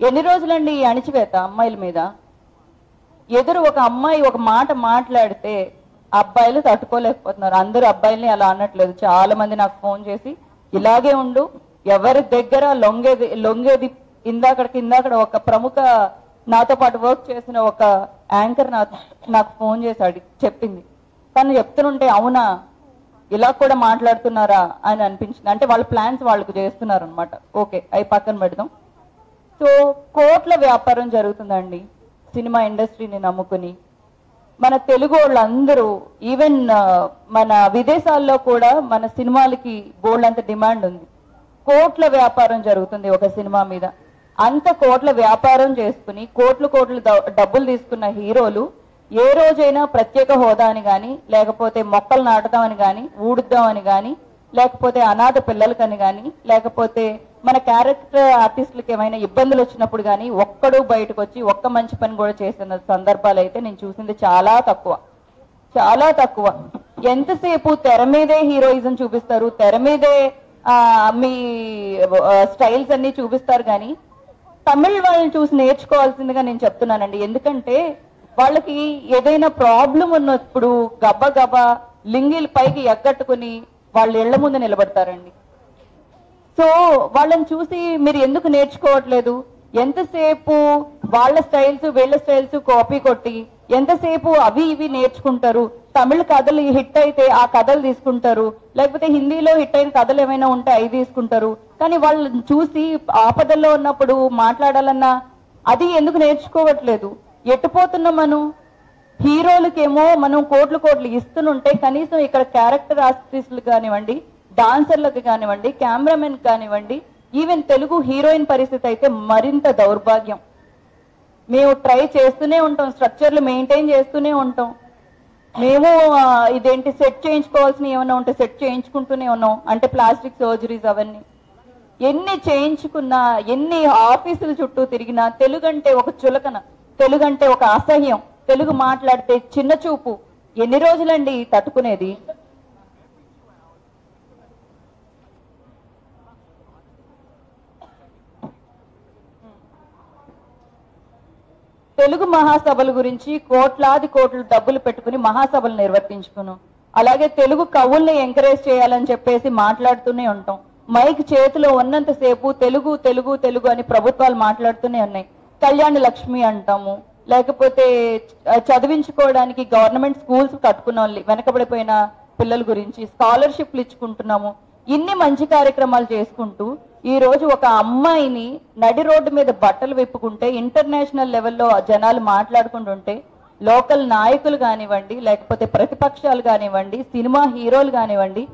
ఎన్ని రోజులండి ఈ అణిచివేత అమ్మాయిల మీద? ఎదురు ఒక అమ్మాయి ఒక మాట మాట్లాడితే అబ్బాయిలు తట్టుకోలేకపోతున్నారు. అందరూ అబ్బాయిల్ని అలా అనట్లేదు. చాలా మంది నాకు ఫోన్ చేసి ఇలాగే ఉండు. ఎవరి దగ్గర లొంగేది లొంగేది? ఇందాకడికి ఇందాకడ ఒక ప్రముఖ నాతో పాటు వర్క్ చేసిన ఒక యాంకర్ నాకు ఫోన్ చేశాడు చెప్పింది. తను చెప్తుంటే అవునా? ఇలా కూడా మాట్లాడుతున్నారా అని అనిపించింది. అంటే వాళ్ళ ప్లాన్స్ వాళ్ళకు చేస్తున్నారు అనమాట ఓకే అవి పక్కన పెడదాం. సో కోట్ల వ్యాపారం జరుగుతుందండి సినిమా ఇండస్ట్రీని నమ్ముకుని. మన తెలుగు వాళ్ళందరూ ఈవెన్ మన విదేశాల్లో కూడా మన సినిమాలకి బోల్డ్ అంత డిమాండ్ ఉంది. కోట్ల వ్యాపారం జరుగుతుంది ఒక సినిమా మీద. అంత కోట్ల వ్యాపారం చేసుకుని కోట్లు కోట్లు డబ్బులు తీసుకున్న హీరోలు ఏ రోజైనా ప్రత్యేక హోదా అని కానీ లేకపోతే మొక్కలు నాటుదామని కానీ ఊడుద్దామని కానీ లేకపోతే అనాథ పిల్లలకని కానీ లేకపోతే మన క్యారెక్టర్ ఆర్టిస్టులకు ఏమైనా ఇబ్బందులు వచ్చినప్పుడు కానీ ఒక్కడు బయటకు వచ్చి ఒక్క మంచి పని కూడా చేసిన సందర్భాలు అయితే నేను చూసింది చాలా తక్కువ. చాలా తక్కువ. ఎంతసేపు తెర మీదే హీరోయిజం చూపిస్తారు తెర మీదే ఆ, మీ స్టైల్స్ అన్ని చూపిస్తారు కానీ తమిళ్ వాళ్ళని చూసి నేర్చుకోవాల్సిందిగా నేను చెప్తున్నానండి. ఎందుకంటే వాళ్ళకి ఏదైనా ప్రాబ్లం ఉన్నప్పుడు గబ గబ లింగిల్ పైకి ఎగ్గట్టుకుని వాళ్ళ ఇళ్ళ ముందు నిలబడతారండి. సో వాళ్ళని చూసి మీరు ఎందుకు నేర్చుకోవట్లేదు? ఎంతసేపు వాళ్ళ స్టైల్స్ వీళ్ళ స్టైల్స్ కాపీ కొట్టి ఎంతసేపు అవి ఇవి నేర్చుకుంటారు? తమిళ కథలు హిట్ అయితే ఆ కథలు తీసుకుంటారు. లేకపోతే హిందీలో హిట్ అయిన కథలు ఏమైనా ఉంటే అవి తీసుకుంటారు. కానీ వాళ్ళని చూసి ఆపదల్లో ఉన్నప్పుడు మాట్లాడాలన్నా అది ఎందుకు నేర్చుకోవట్లేదు? ఎట్టుపోతున్నాం మనం? హీరోలకేమో మనం కోట్లు కోట్లు ఇస్తుంటే కనీసం ఇక్కడ క్యారెక్టర్ ఆర్టిస్టులు కానివ్వండి డాన్సర్లకు కానివ్వండి కెమెరామెన్ కానివ్వండి ఈవెన్ తెలుగు హీరోయిన్ పరిస్థితి అయితే మరింత దౌర్భాగ్యం. మేము ట్రై చేస్తూనే ఉంటాం స్ట్రక్చర్లు మెయింటైన్ చేస్తూనే ఉంటాం. మేము ఇదేంటి సెట్ చేయించుకోవాల్సిన ఏమైనా ఉంటే సెట్ చేయించుకుంటూనే ఉన్నాం. అంటే ప్లాస్టిక్ సర్జరీస్ అవన్నీ. ఎన్ని చేయించుకున్నా ఎన్ని ఆఫీసుల చుట్టూ తిరిగినా తెలుగు అంటే ఒక చులకన. తెలుగు అంటే ఒక అసహ్యం. తెలుగు మాట్లాడితే చిన్న చూపు. ఎన్ని రోజులండి తట్టుకునేది? తెలుగు మహాసభల గురించి కోట్లాది కోట్లు డబ్బులు పెట్టుకుని మహాసభలు నిర్వర్తించుకును. అలాగే తెలుగు కవుల్ని ఎంకరేజ్ చేయాలని చెప్పేసి మాట్లాడుతూనే ఉంటాం. మైక్ చేతిలో ఉన్నంతసేపు తెలుగు తెలుగు తెలుగు అని ప్రభుత్వాలు మాట్లాడుతూనే ఉన్నాయి. కళ్యాణ లక్ష్మి అంటాము. లేకపోతే చదివించుకోవడానికి గవర్నమెంట్ స్కూల్స్ కట్టుకున్నాం వెనకబడిపోయిన పిల్లల గురించి స్కాలర్షిప్లు ఇచ్చుకుంటున్నాము. ఇన్ని మంచి కార్యక్రమాలు చేసుకుంటూ ఈ రోజు ఒక అమ్మాయిని నడి రోడ్డు మీద బట్టలు విప్పుకుంటే ఇంటర్నేషనల్ లెవెల్లో జనాలు మాట్లాడుకుంటుంటే లోకల్ నాయకులు కానివ్వండి లేకపోతే ప్రతిపక్షాలు కానివ్వండి సినిమా హీరోలు కానివ్వండి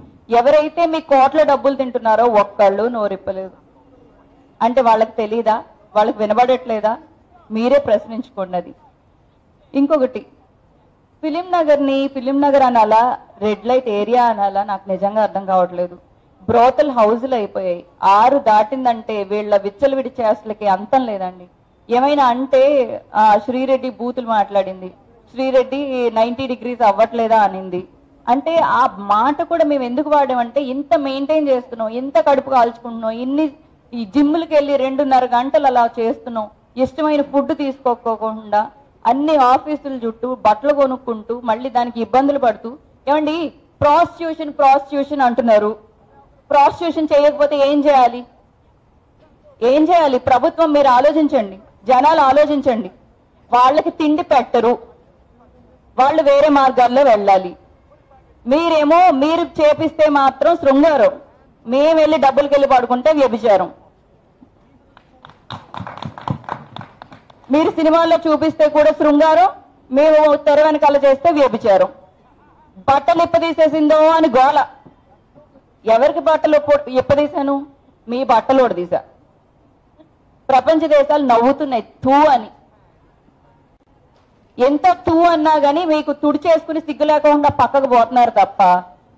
ఎవరైతే మీ కోట్ల డబ్బులు తింటున్నారో ఒక్కళ్ళు నోరిప్పలేదు. అంటే వాళ్ళకి తెలీదా? వాళ్ళకి వినబడట్లేదా? మీరే ప్రశ్నించుకోండి అది. ఇంకొకటి ఫిలిం నగర్ని ఫిలిం నగర్ అనాలా రెడ్ లైట్ ఏరియా అనాలా నాకు నిజంగా అర్థం కావట్లేదు. బ్రోతల్ హౌజులు అయిపోయాయి. ఆరు దాటిందంటే వీళ్ళ విచ్చలవిడి చేష్టలకి అంతం లేదండి. ఏమైనా అంటే ఆ, శ్రీరెడ్డి బూతులు మాట్లాడింది. శ్రీరెడ్డి నైన్టీ డిగ్రీస్ అవ్వట్లేదా అనింది. అంటే ఆ మాట కూడా మేము ఎందుకు వాడామంటే ఇంత మెయింటైన్ చేస్తున్నాం ఇంత కడుపు కాల్చుకుంటున్నాం ఇన్ని ఈ జిమ్లకి వెళ్ళి రెండున్నర గంటలు అలా చేస్తున్నాం. ఇష్టమైన ఫుడ్ తీసుకోకోకుండా అన్ని ఆఫీసుల చుట్టూ బట్టలు కొనుక్కుంటూ మళ్ళీ దానికి ఇబ్బందులు పడుతూ ఏమండి ప్రాస్టిట్యూషన్ ప్రాస్టిట్యూషన్ అంటున్నారు. ప్రాస్టిట్యూషన్ చేయకపోతే ఏం చేయాలి? ఏం చేయాలి? ప్రభుత్వం మీరు ఆలోచించండి. జనాలు ఆలోచించండి. వాళ్ళకి తిండి పెట్టరు. వాళ్ళు వేరే మార్గాల్లో వెళ్ళాలి. మీరేమో మీరు చేపిస్తే మాత్రం శృంగారం. మేము వెళ్ళి డబ్బులకి వెళ్ళి పడుకుంటే వ్యభిచారం. మీరు సినిమాల్లో చూపిస్తే కూడా శృంగారం మేము తెర వెనకాల చేస్తే వ్యభిచారం బట్టలు ఇప్పదీసేసిందో అని గోల. ఎవరికి బట్టలు ఇప్పదీశాను? మీ బట్టలు తీసా ప్రపంచ దేశాలు నవ్వుతున్నాయి తూ అని. ఎంత తూ అన్నా కానీ మీకు తుడి చేసుకుని సిగ్గు లేకుండా పక్కకు పోతున్నారు తప్ప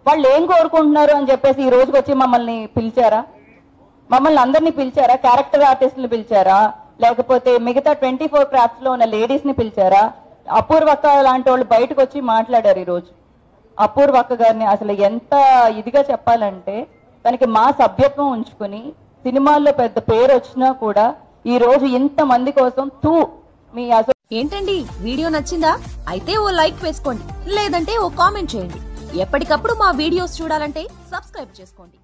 వాళ్ళు ఏం కోరుకుంటున్నారు అని చెప్పేసి ఈ రోజుకి వచ్చి మమ్మల్ని పిలిచారా? మమ్మల్ని అందరినీ పిలిచారా? క్యారెక్టర్ ఆర్టిస్టులు పిలిచారా? లేకపోతే మిగతా ట్వంటీ ఫోర్ క్రాఫ్ట్స్లో ఉన్న లేడీస్ని పిలిచారా? అపూర్వక్క లాంటి వాళ్ళు బయటకు వచ్చి మాట్లాడారు ఈరోజు. అపూర్వక్క గారిని అసలు ఎంత ఇదిగా చెప్పాలంటే తనకి మా సభ్యత్వం ఉంచుకుని సినిమాల్లో పెద్ద పేరు వచ్చినా కూడా ఈ రోజు ఇంత మంది కోసం తూ మీ అసలు ఏంటండి? వీడియో నచ్చిందా? అయితే ఓ లైక్ వేసుకోండి. లేదంటే ఓ కామెంట్ చేయండి. ఎప్పటికప్పుడు మా వీడియోస్ చూడాలంటే సబ్స్క్రైబ్ చేసుకోండి.